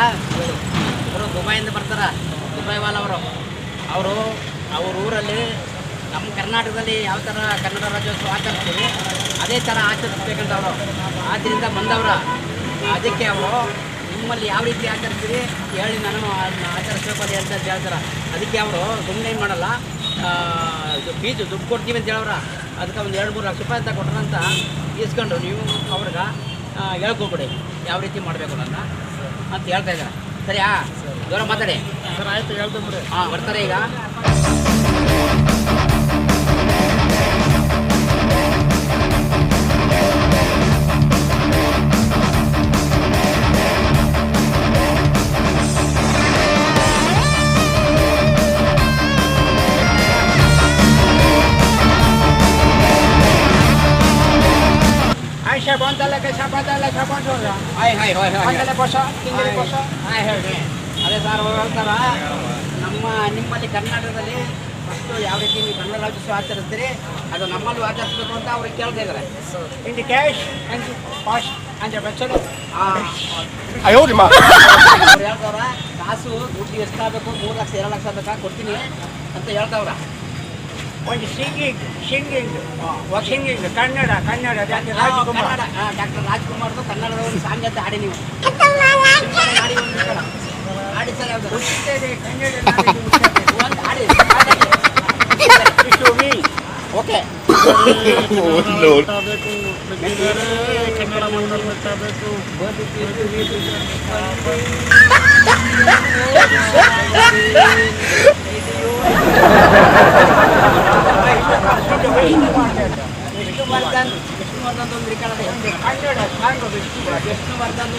ಅವರು ದುಬೈಯಿಂದ ಬರ್ತಾರ ದುಬೈ ಅವರು. ಅವರು ಅವ್ರ ಊರಲ್ಲಿ ನಮ್ಮ ಕರ್ನಾಟಕದಲ್ಲಿ ಯಾವ ಥರ ಕನ್ನಡ ರಾಜ್ಯೋತ್ಸವ ಆಚರಿಸ್ತೀವಿ, ಅದೇ ಥರ ಆಚರಿಸ್ಬೇಕಂತ ಅವರು. ಆದ್ದರಿಂದ ಬಂದವರ, ಅದಕ್ಕೆ ಅವರು ನಿಮ್ಮಲ್ಲಿ ಯಾವ ರೀತಿ ಆಚರಿಸ್ತೀರಿ ಹೇಳಿ ನಾನು ಅದನ್ನ ಆಚರಿಸ್ಬೇಕು ಅಂತ ಹೇಳ್ತಾರೆ. ಅದಕ್ಕೆ ಅವರು ಸುಮ್ಮನೆ ಏನು ಮಾಡಲ್ಲ ಬೀಜ ದುಡ್ಡು ಕೊಡ್ತೀವಿ ಅಂತ ಹೇಳವ್ರ. ಅದಕ್ಕೆ ಒಂದು ಎರಡು ಮೂರು ಲಕ್ಷ ರೂಪಾಯಿ ಅಂತ ಕೊಟ್ರಂತ ಇಸ್ಕೊಂಡು ನೀವು ಅವ್ರಿಗೆ ಹೇಳ್ಕೊಬಿಡಿ. ಯಾವ ರೀತಿ ಮಾಡಬೇಕು ನನ್ನ ಅಂತ ಹೇಳ್ತಾ ಇದ್ದಾರೆ ಸರಿಯಾ ಜೋರ ಮಾತಾಡಿ ಸರ್ ಆಯ್ತು ಹೇಳ್ದೆ ಬಿಡಿ ಹಾಂ ಬರ್ತಾರೆ ಈಗ ಹಾಯ್ ಹಾಯ್ ಹಾಯ್ ಹಾಯ್. ಅಂತಲ್ಲ ಕೊಸ ತಿಂಗಳಿಗೆ ಕೊಸ ಹಾಯ್ ಹೇಳಿ ಅದೇ ಸರ್ ಅವ್ರು ಹೇಳ್ತಾರ ನಮ್ಮ ನಿಮ್ಮಲ್ಲಿ ಕರ್ನಾಟಕದಲ್ಲಿ ಫಸ್ಟು ಯಾವ ರೀತಿ ನೀವು ಕನ್ನಡ ರಾಜ್ಯೋತ್ಸವ ಆಚರಿಸ್ತೀರಿ ಅದು ನಮ್ಮಲ್ಲೂ ಆಚರಿಸ್ಬೇಕು ಅಂತ ಅವ್ರಿಗೆ ಕೇಳ್ತಾ ಇದ್ದಾರೆ ಇಂಡಿ ಕ್ಯಾಶ್ ಅಂಡ್ ಪಾಶ್ ಅಂಡ್ ಬೆಚ್ಚಲು ಹೇಳ್ತಾವ್ರ ಕಾಸು ದುಡ್ಡು ಎಷ್ಟಾಗಬೇಕು ಮೂರು ಲಕ್ಷ ಎರಡು ಲಕ್ಷ ಬೇಕಾ ಕೊಡ್ತೀನಿ ಅಂತ ಹೇಳ್ತಾವ್ರ. ಒಂದು singing singing. Singing. Kannada Kannada doctor Rajkumar. Doctor Rajkumar ಕನ್ನಡದ ಒಂದು ಸಾಂಗ್ ಅಂತ ಹಾಡಿ ನೀವು. ಒಂದು ಸರ್ ಯಾವ್ದು ಕನ್ನಡ ನಾಡಿಗೆ ಒಂದು ಆಡಿ ಇಷ್ಟು ಮೀ ಓಕೆ. ಕನ್ನಡ ಮಂಡಲ ವಿಷ್ಣುವರ್ಧನ್ ಒಂದು ರಿಕಾರ್ಡ್ ಇದೆ ಕನ್ನಡ ಸಾಂಗ್ ಬಿಟ್ಟು ವಿಷ್ಣುವರ್ಧನ್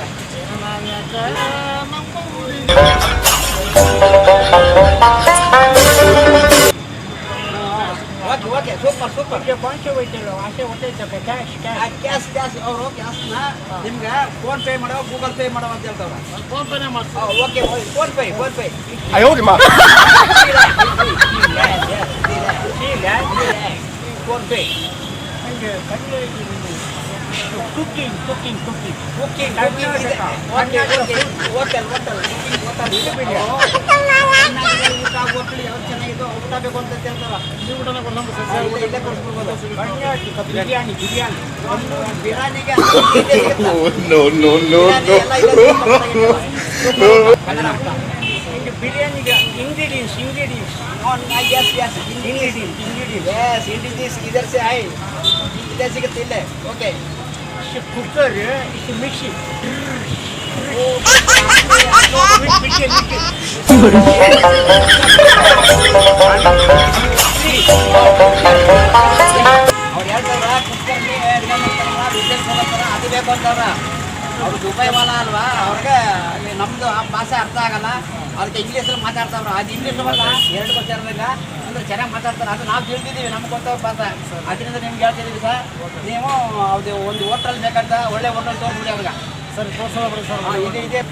ಒಂದು ರಿಕಾರ್ಡ್ ಆಡಿ sir okay okay super super ಪಂಚ ಹೋಯ್ತಲ್ಲ ಆಸೆ ಹೊಟ್ಟೈತಪ್ಪ ಕ್ಯಾಶ್ ಕ್ಯಾಶ್ ಕ್ಯಾಶ್ ಕ್ಯಾಶ್ ಅವರು ಕ್ಯಾಶ್ನ ನಿಮ್ಗೆ ಫೋನ್ ಪೇ ಮಾಡೋ ಗೂಗಲ್ ಪೇ ಮಾಡೋ ಅಂತ ಹೇಳ್ತಾವ್ರ? ಫೋನ್ ಪೇನೇ ಮಾಡ್ಸಿ okay PhonePe PhonePe PhonePe ಹಂಗೆ Kannada Cooking cooking cooking cooking Karnataka. Okay okay hotel hotel cooking hotel ಇದು ಬಿಡಿ ಊಟ ಹೋಟೆಲ್ ಯಾವ್ದು ಚೆನ್ನಾಗಿದ್ದು ಊಟ ಬೇಕು ಅಂತ ಹೇಳ್ತಾರ ನೀವು ಊಟನೇ ಕೊಡೋಣ ಸರ್ ಆ, ಇಲ್ಲೇ ಇಲ್ಲೇ ಕೊಡಿಸ್ಬಿಡ್ಬೋದು ಕರ್ನಾಟಕ ಬಿರಿಯಾನಿ ಬಿರಿಯಾನಿ ಒಂದು ಬಿರಿಯಾನಿಗೆ ಇಲ್ಲೇ ಸಿಗುತ್ತಾ? no, no, no, ಬಿರಿಯಾನಿ ಎಲ್ಲ ಇಲ್ಲೇ ಸಿಗುತ್ತಾ? ಕನ್ನಡ ಊಟ. ಹಿಂಗೆ ಬಿರಿಯಾನಿಗೆ ingredients ingredients On, ah, yes, yes, ingredients. Ingredients ingredients işte kurtarıyor, işte mixi. Mixi, mixi. Dubai ಅಲ್ವಾ? ಅವ್ರಿಗೆ ಅಲ್ಲಿ ನಮ್ದು ಆ ಭಾಷೆ ಅರ್ಥ ಆಗಲ್ಲ. ಅದಕ್ಕೆ ಇಂಗ್ಲೀಷಲ್ಲಿ ಮಾತಾಡ್ತಾವ್ರ. ಅದು ಇಂಗ್ಲೀಷ್ ಅಲ್ಲ ಎರಡು ಗೊತ್ತಿರೋದಿಲ್ಲ ಅಂದ್ರೆ ಚೆನ್ನಾಗಿ ಮಾತಾಡ್ತಾರೆ. ಅದು ನಾವು ತಿಳಿದಿದ್ದೀವಿ ನಮ್ಗೆ ಗೊತ್ತವ್ರ ಭಾಷೆ. ಅದರಿಂದ ನಿಮ್ಗೆ ಹೇಳ್ತಿದ್ದೀವಿ ಸರ್. ನೀವು ಅದು ಒಂದು ಹೋಟ್ಲಲ್ಲಿ ಬೇಕಂತ ಒಳ್ಳೆ ಹೋಟೆಲ್ ತೋರಿಸ್ಬಿಡಿ ಅವ್ರಿಗೆ. ಸರ್ ತೋರಿಸ್ಬಿಡಿ ಬರೀ ಸರ್. ಇದೆ ಇದೆ.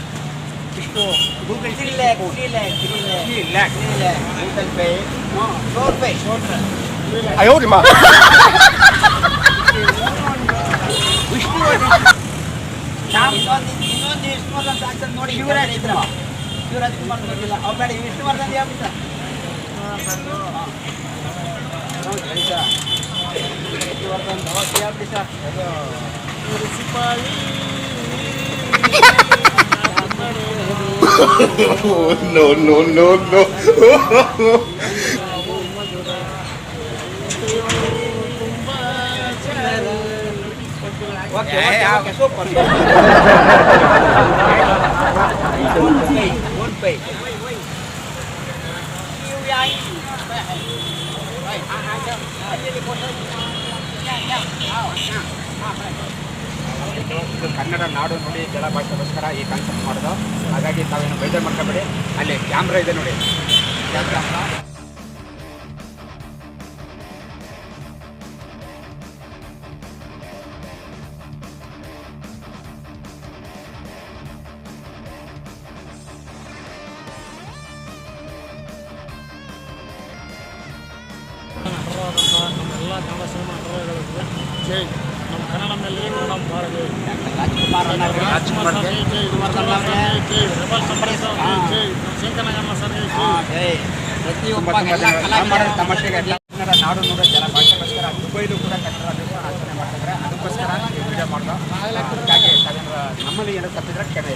ಇಷ್ಟು Google three lakh three lakh three lakh three lakh Google pay PhonePe ಇನ್ನೊಂದು ನೋಡಿ ಶಿವರಾಜ್ ಇದ್ರು ಶಿವರಾಜ್ ಕುಮಾರ್ ಗೊತ್ತಿಲ್ಲ ಅವ್ರು ಬೇಡ ವಿಷ್ಣುವರ್ಧನ್ ಹೇಳ್ಬಿಟ್ಟ ವಿಷ್ಣುವರ್ಧನ್ ದೋಸೆ ಹೇಳ್ಬಿಡಿ sir no, no, no, no. Okay okay super pay Kannada ನಾಡು ನೋಡಿ ಜಲ ಭಾಷೆಗೋಸ್ಕರ ಈ ಕಾನ್ಸೆಪ್ಟ್ ಮಾಡೋದು. ಹಾಗಾಗಿ ತಾವೇನು ಬೇಜಾರು ಮಾಡ್ಕೋಬೇಡಿ. ಅಲ್ಲಿ ಕ್ಯಾಮ್ರಾ ಇದೆ ನೋಡಿ. ಜೈ ನಮ್ಮ ಕನ್ನಡ ಮೇಲೆ ನಮ್ಮ ಭಾರತ ಜೈ, ಜೈ, ಜೈ ಪ್ರತಿಯೊಬ್ಬ ತುಂಬ ಜೈ ತಮಾಷೆಗೆ ಎಲ್ಲ ಕನ್ನಡ ನಾಡು ನುಡಿ ಜನ ಭಾಷೆಗೋಸ್ಕರ ದುಬೈಲು ಕೂಡ ಕನ್ನಡ ಆಚರಣೆ ಮಾಡ್ತಾರೆ ಅದಕ್ಕೋಸ್ಕರ ವಿಡಿಯೋ ಮಾಡ್ದೋ ನಮ್ಮಲ್ಲಿ ಏನೋ ತಪ್ಪಿದ್ರೆ ಕೆರೆ.